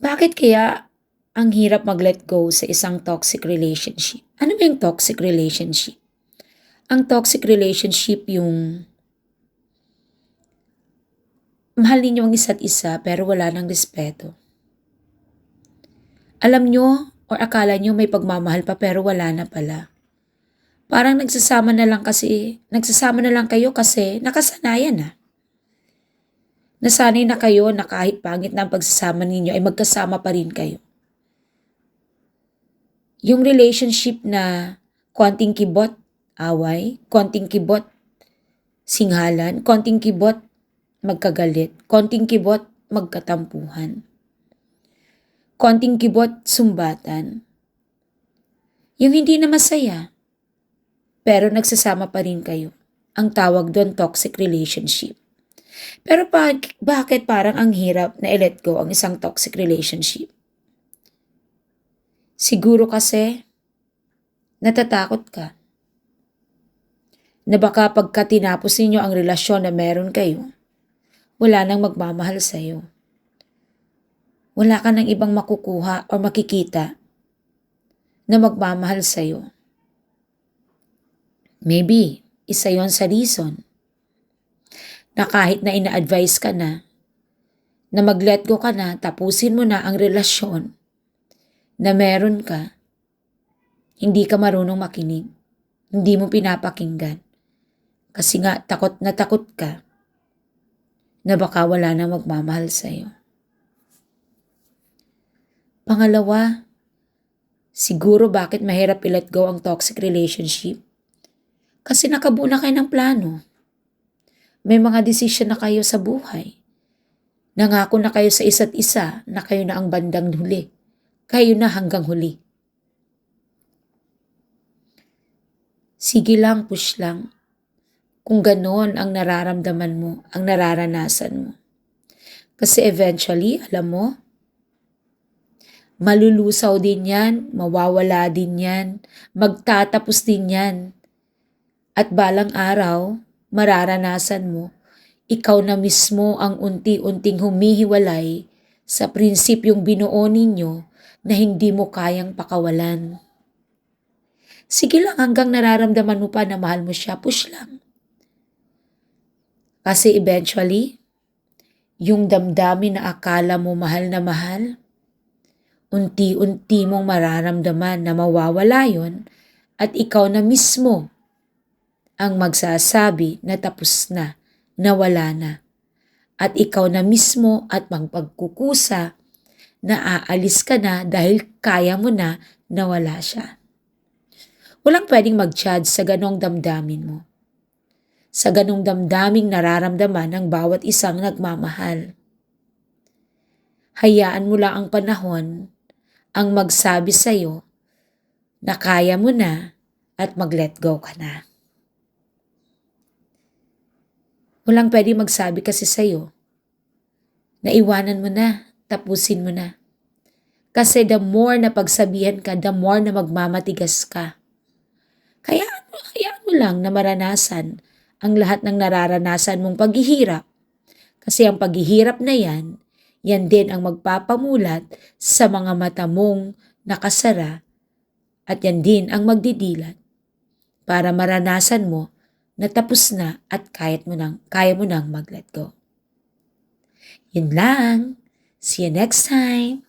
Bakit kaya ang hirap mag-let go sa isang toxic relationship? Ano ba yung toxic relationship? Ang toxic relationship yung mahal ninyo ang isa't isa pero wala nang respeto. Alam nyo or akala nyo may pagmamahal pa pero wala na pala. Parang nagsasama na lang kasi, nagsasama na lang kayo kasi nakasanayan na. Nasanay na kayo na kahit pangit na ang pagsasama ninyo ay magkasama pa rin kayo. Yung relationship na konting kibot, away, konting kibot, singhalan, konting kibot, magkagalit, konting kibot, magkatampuhan. Konting kibot, sumbatan. Yung hindi na masaya, pero nagsasama pa rin kayo. Ang tawag doon toxic relationship. Pero pa, bakit parang ang hirap na i-let go ang isang toxic relationship? Siguro kasi natatakot ka na baka pagka tinapos ninyo ang relasyon na meron kayo, wala nang magmamahal sa'yo. Wala ka nang ibang makukuha o makikita na magmamahal sa'yo. Maybe, isa yon sa reason na kahit na ina-advise ka na, na mag-let go ka na, tapusin mo na ang relasyon na meron ka, hindi ka marunong makinig. Hindi mo pinapakinggan. Kasi nga, takot na takot ka na baka wala na magmamahal sa'yo. Pangalawa, siguro bakit mahirap i-let go ang toxic relationship? Kasi nakabuo na kayo ng plano. May mga desisyon na kayo sa buhay. Nangako na kayo sa isa't isa na kayo na ang bandang huli. Kayo na hanggang huli. Sige lang, push lang. Kung ganoon ang nararamdaman mo, ang nararanasan mo. Kasi eventually, alam mo, malulusaw din yan, mawawala din yan, magtatapos din yan. At balang araw, mararanasan mo, ikaw na mismo ang unti-unting humihiwalay sa prinsipyong binuo ninyo na hindi mo kayang pakawalan. Sige lang hanggang nararamdaman mo pa na mahal mo siya, push lang. Kasi eventually, yung damdamin na akala mo mahal na mahal, unti-unti mong mararamdaman na mawawala yon at ikaw na mismo ang magsasabi na tapos na, na wala na. At ikaw na mismo at magpagkukusa na aalis ka na dahil kaya mo na na wala siya. Walang pwedeng mag-judge sa ganong damdamin mo. Sa ganong damdaming nararamdaman ng bawat isang nagmamahal. Hayaan mo lang ang panahon ang magsabi sa'yo na kaya mo na at mag-let go ka na. Walang pwedeng magsabi kasi sa'yo na iwanan mo na, tapusin mo na. Kasi the more na pagsabihan ka, the more na magmamatigas ka. Kaya ano, hayaan mo lang na maranasan ang lahat ng nararanasan mong paghihirap. Kasi ang paghihirap na yan, yan din ang magpapamulat sa mga mata mong nakasara at yan din ang magdidilat para maranasan mo na tapos na at kaya mo nang, kaya mo nang mag-let go. Yun lang. See you next time.